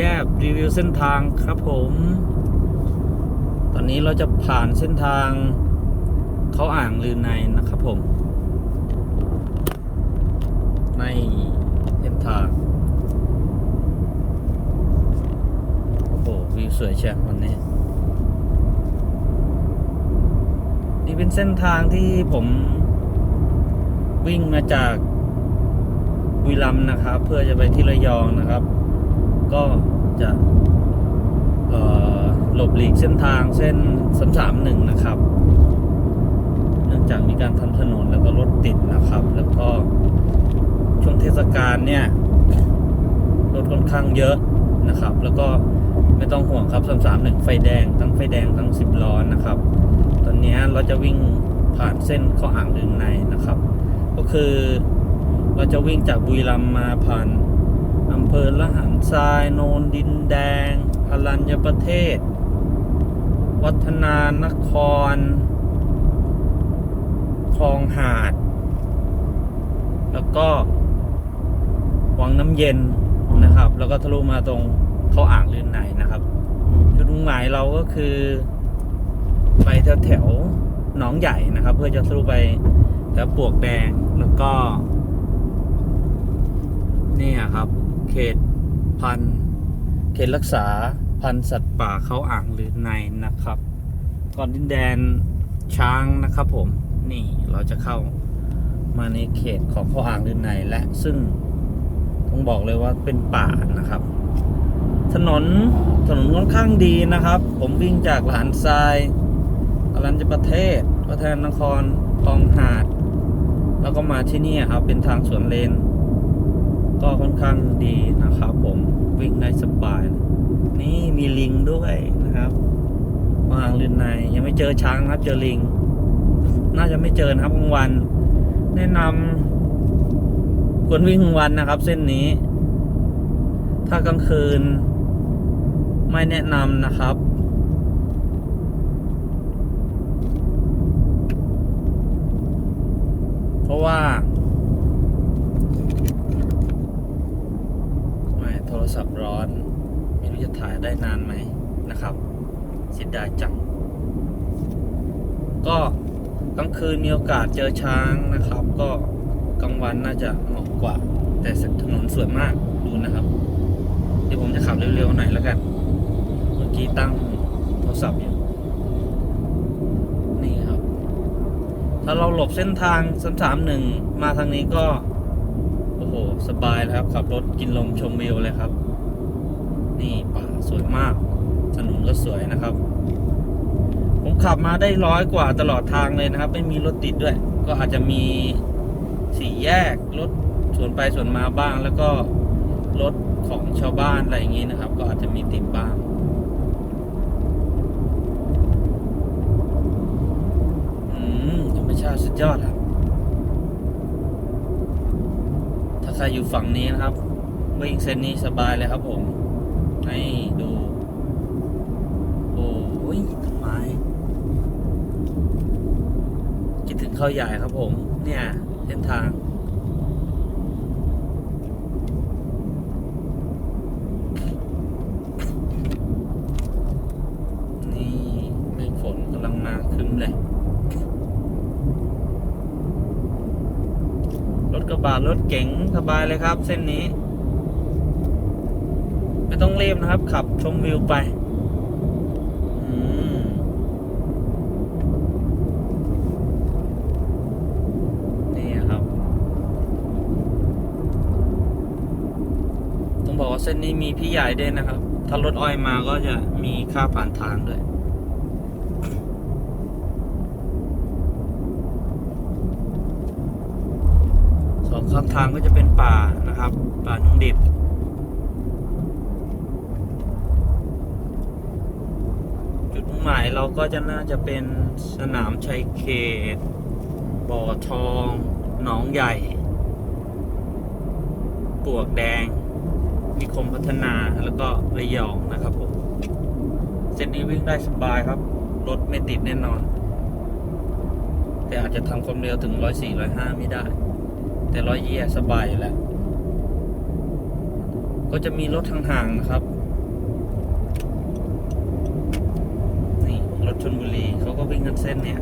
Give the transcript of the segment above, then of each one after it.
แยกรีวิวเส้นทางครับผม ตอนนี้เราจะผ่านเส้นทางเขาอ่างลือในนะครับผม ในเส้นทาง โอ้โหวิวสวยเชียวันนี้ นี่เป็นเส้นทางที่ผมวิ่งมาจากบุรีรัมนะครับ เพื่อจะไปที่ระยองนะครับ ก็จะหลบหลีกเส้นทางเส้นสามสามหนึ่งนะครับ เนื่องจากมีการทำถนนแล้วก็รถติดนะครับ แล้วก็ช่วงเทศกาลเนี่ยรถค่อนข้างเยอะนะครับ แล้วก็ไม่ต้องห่วงครับสามสามหนึ่งไฟแดงทั้งไฟแดงทั้งสิบล้อนะครับ ตอนนี้เราจะวิ่งผ่านเส้นข้าอ่างลืนในนะครับ ก็คือเราจะวิ่งจากบุรีรัมย์มาผ่าน อำเภอละหันทราย โนนดินแดง อรัญญประเทศ วัฒนานคร คลองหาด แล้วก็ วังน้ำเย็นนะครับ แล้วก็ทะลุมาตรงเข้าอ่างลืนในนะครับจุดมุ่งหมายเราก็คือ ไปแถวแถวๆหนองใหญ่นะครับ เพื่อจะทะลุไปแถวปวกแดงแล้วก็นี่ครับ เขตพันเขตรักษาพันธุ์สัตว์ป่าเขาอ่างลือในนะครับ ก่อนดินแดนช้างนะครับผมนี่เราจะเข้ามาในเขตของเขาอ่างลือในและซึ่งต้องบอกเลยว่าเป็นป่านะครับ ถนนถนนค่อนข้างดีนะครับ ผมวิ่งจากหลานทรายอรัญญประเทศวัฒนนครคลองหาด แล้วก็มาที่นี่ครับเป็นทางสวนเลน ก็ค่อนข้างดีนะครับผมวิ่งได้สบาย นี่มีลิงด้วยนะครับวางลืนในยังไม่เจอช้างครับเจอลิง น่าจะไม่เจอนะครับกลางวัน แนะนำควรวิ่งกลางวันนะครับ เส้นนี้ ถ้ากลางคืน ไม่แนะนำนะครับเพราะว่าแหมโทร ศัพท์ร้อน ไม่รู้จะถ่ายได้นานไหมนะครับเสียดายจัง ก็กลางคืนมีโอกาสเจอช้างนะครับ ก็กลางวันน่าจะเหมาะกว่า แต่ถนนสวยมากดูนะครับ เดี๋ยวผมจะขับเร็วๆหน่อยแล้วกัน เมื่อกี้ตั้งโทรศัพท์อยู่นี่ครับ ถ้าเราหลบเส้นทางสามสามหนึ่งมาทางนี้ก็ โอ้โหสบายแล้วครับ ขับรถกินลมชมวิวเลยครับ นี่ป่าสวยมากถนนก็สวยนะครับ ผมขับมาได้ร้อยกว่าตลอดทางเลยนะครับ ไม่มีรถติดด้วย ก็อาจจะมีสี่แยกรถสวนไปสวนมาบ้าง แล้วก็รถของชาวบ้านอะไรอย่างนี้นะครับ ก็อาจจะมีติดบ้างอืมธรรมชาติสุดยอดครับ ถ้าใครอยู่ฝั่งนี้นะครับ วิ่งเส้นนี้สบายเลยครับผมให้ดู โอ้ยต้นไม้คิดถึงเขาใหญ่ครับผม เนี่ยเส้นทาง นี่เมฆฝนกำลังมาครึ้มเลย รถกระ บะรถเก๋งสบายเลยครับ เส้นนี้ ไม่ต้องรีบนะครับ ขับชมวิวไปนี่ครับต้องบอกว่าเส้นนี้มีพี่ใหญ่ด้วยนะครับ ถ้ารถอ้อยมาก็จะมีค่าผ่านทางด้วย สอง ข้างทางก็จะเป็นป่านะครับ ป่านุ่งดิบจุดมุ่งหมายเราก็จะน่าจะเป็นสนามชัยเขต บ่อทอง หนองใหญ่ปวกแดงนิคมพัฒนาแล้วก็ระยองนะครับผมเส้นนี้วิ่งได้สบายครับ รถไม่ติดแน่นอน แต่อาจจะทำความเร็วถึง 104 105 ไม่ได้ แต่ร้อยเยียสบายแหละก็จะมีรถห่างๆนะครับนี่รถชนบุรีเขาก็วิ่งกันเส้นเนี่ย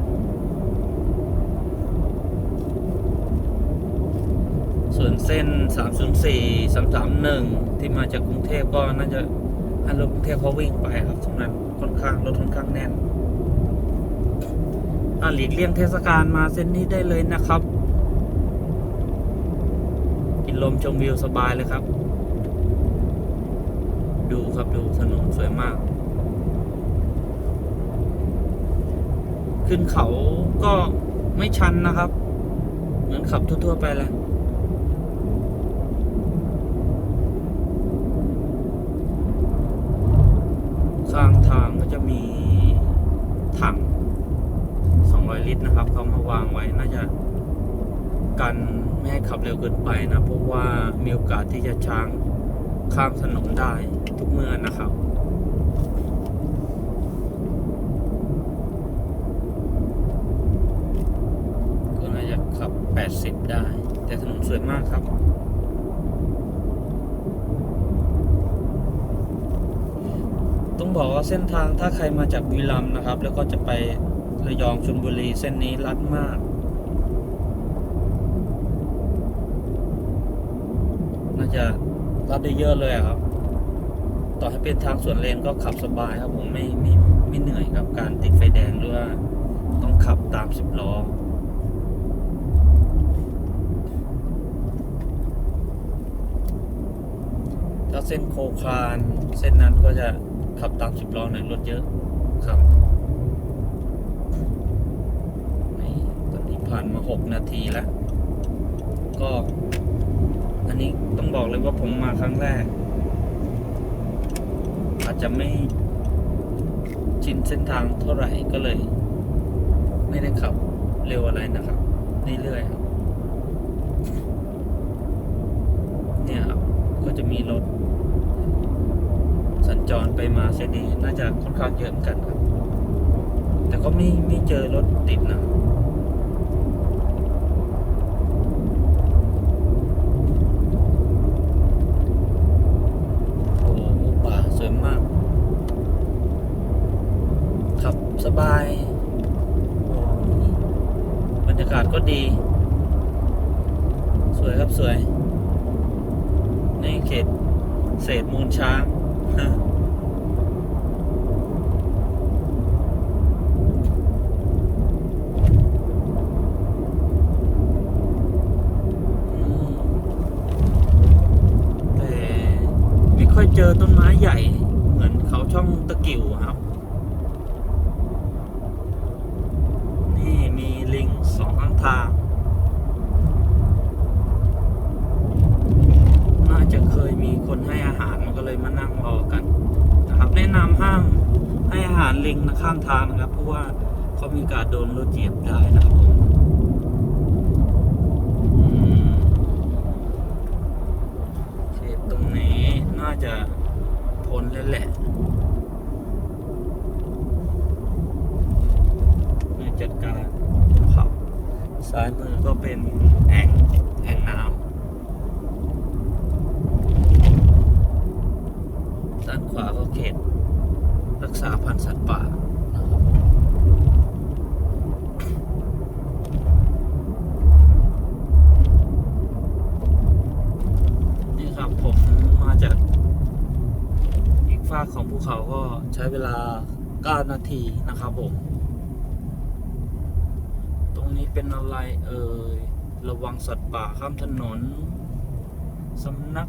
ส่วนเส้น 304 331 ที่มาจากกรุงเทพก็น่าจะฮันรถกรุงเทพเขาวิ่งไปครับตรงนั้นค่อนข้างรถค่อนข้างแน่นอ่าหลีกเลี่ยงเทศกาลมาเส้นนี้ได้เลยนะครับ กินลมชมวิวสบายเลยครับ ดูครับดูถนนสวยมาก ขึ้นเขาก็ไม่ชันนะครับ เหมือนขับทั่วๆไปแหละข้างทางก็จะมีถัง 200 ลิตรนะครับ เขามาวางไว้น่าจะ กันไม่ให้ขับเร็วเกินไปนะเพราะว่ามีโอกาสที่จะช้างข้ามถนนได้ทุกเมื่อนะครับก็น่าจะขับ 80 ได้ แต่ถนนสวยมากครับต้องบอกว่าเส้นทางถ้าใครมาจากบุรีรัมนะครับ แล้วก็จะไประยองชลบุรีเส้นนี้ลัดมาก น่า จะลัดได้เยอะเลยครับ ต่อให้เป็นทางสวนเลนก็ขับสบายครับผมไม่ไม่ไม่เหนื่อยกับการติดไฟแดงหรือว่าต้องขับตามสิบล้อถ้าเส้นโคคลานเส้นนั้นก็จะขับตามสิบล้อหน่อยรถเยอะครับนี่ตอนนี้ผ่านมาหกนาทีแล้ว ก็ อันนี้ต้องบอกเลยว่าผมมาครั้งแรก อาจจะไม่ชินเส้นทางเท่าไหร่ก็เลย ไม่ได้ขับเร็วอะไรนะครับเรื่อยๆครับเนี่ยครับก็จะมีรถ สัญจรไปมาเส้นนี้น่าจะค่อนข้างเยอะเหมือนกันครับ แต่ก็ไม่ไม่เจอรถติดนะ โอ้โหป่าสวยมาก ขับสบายโอ้ยบรรยากาศก็ ดี สวยครับสวย ในเขตเศษมูลช้างแต่ไม่ค่อยเจอต้นไม้ใหญ่เหมือนเขาช่องตะกิ่วครับ นี่มีลิงสองข้าง ทางน่าจะเคยมีคนให้อาหารมันก็เลยมานั่งรอกันนะครับ แนะนำห้ามให้อาหารลิงนะข้างทางนะครับ เพราะว่าเขามีการโดนรถเหยียบได้นะครับผมอืมเขตตรงนี้น่าจะพ้นแล้วแหละในจัดการครับ ซ้ายมือก็เป็นแอ่งแอ่งน้ำด้านขวาก็เขตรักษาพันธุ์สัตว์ป่านะครับนี่ครับผมมาจากอีกฝากของภูเขาก็ใช้เวลา 9 นาทีนะครับผม เป็นอะไรเอ่ย ระวังสัตว์ป่าข้ามถนน สำนัก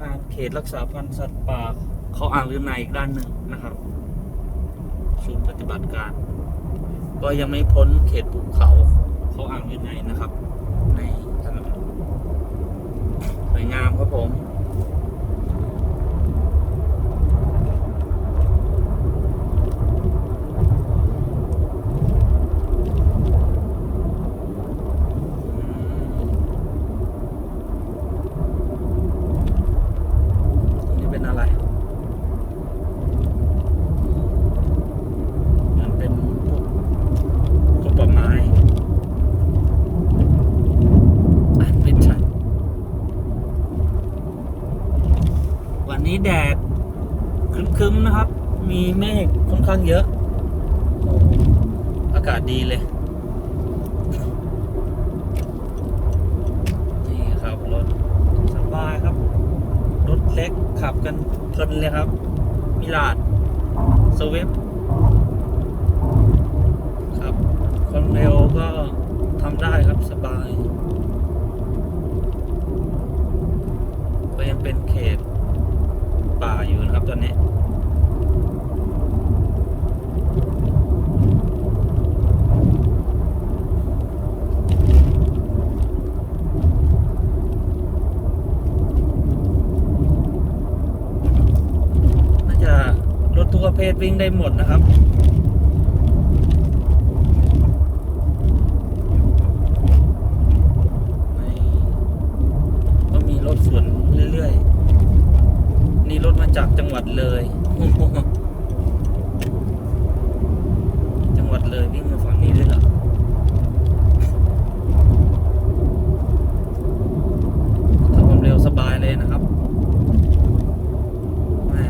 งานเขตรักษาพันธุ์สัตว์ป่าเขาอ่างลือในอีกด้านหนึ่งนะครับศูนย์ปฏิบัติการ ก็ยังไม่พ้นเขตภูเขาเขาอ่างลือในนะครับ ในถนนสวยงามครับผม นี่เป็นอะไร มันเป็นพวกต้นป่าไม้อ่านไม่ชัดวันนี้แดด ครึ้มๆนะครับ มีเมฆค่อนข้างเยอะ อากาศดีเลย นี่ครับรถสบายครับ รถเล็กขับกันเพลินเลยครับ มิลาดสวิฟครับความเร็วก็ทำได้ครับสบาย ก็ยังเป็นเขตป่าอยู่นะครับ ตอนนี้น่าจะรถทุกประเภทวิ่งได้หมดนะครับ ก็มีรถสวนเรื่อยๆ นี่รถมาจากจังหวัดเลย จังหวัดเลยวิ่งมาฝั่งนี้ด้วยเหรอ ถ้าความเร็วสบายเลยนะครับไม่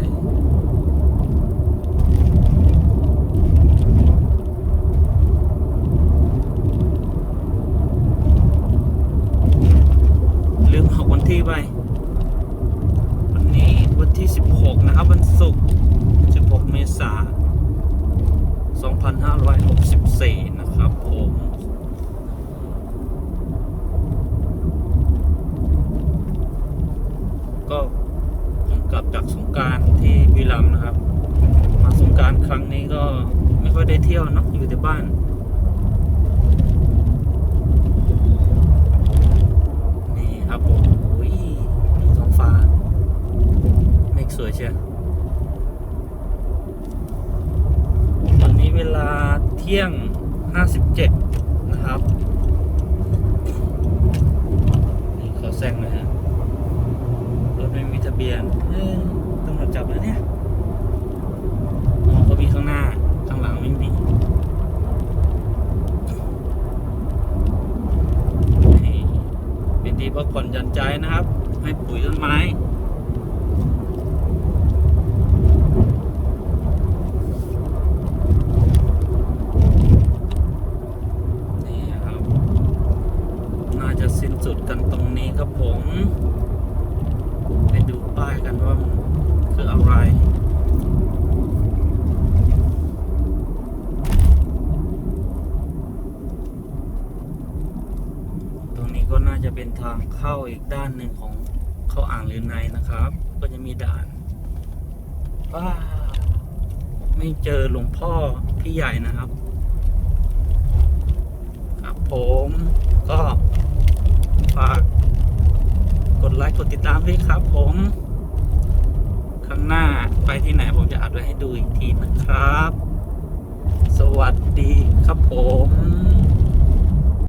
ลืมบอกวันที่ไป วันนี้วันที่ 16 นะครับ วันศุกร์ 16 เมษายน 2564 นะครับผม ก็ผมกลับจากสงการที่บุรีรัมย์นะครับ มาสงการครั้งนี้ก็ไม่ค่อยได้เที่ยวเนาะอยู่แต่บ้านนี่ครับผมอุ้ยดูท้องฟ้าเมฆสวยเชียวตอนนี้เวลาเที่ยง 57 นะครับนี่เขาแซงเลยฮะรถไม่มีทะ เบียนเอ้ยตำรวจจับแล้วเนี่ยอ๋อเขามีข้างหน้า ข้างหลังไม่มีเป็นที่พักผ่อนหย่อนใจนะครับ ให้ปุ๋ยต้นไม้ นี่ครับ น่าจะสิ้นสุดกันตรงนี้ครับผม ไปดูป้ายกันว่ามันคืออะไร ตรงนี้ก็น่าจะเป็นทางเข้าอีกด้านหนึ่งของ รือในนะครับ ก็จะมีด่านว้าไม่เจอหลวงพ่อพี่ใหญ่นะครับ ครับผมก็ฝากกดไลค์กดติดตามด้วยครับ ผมข้างหน้าไปที่ไหนผมจะอัดไว้ให้ดูอีกทีนะครับ สวัสดีครับผม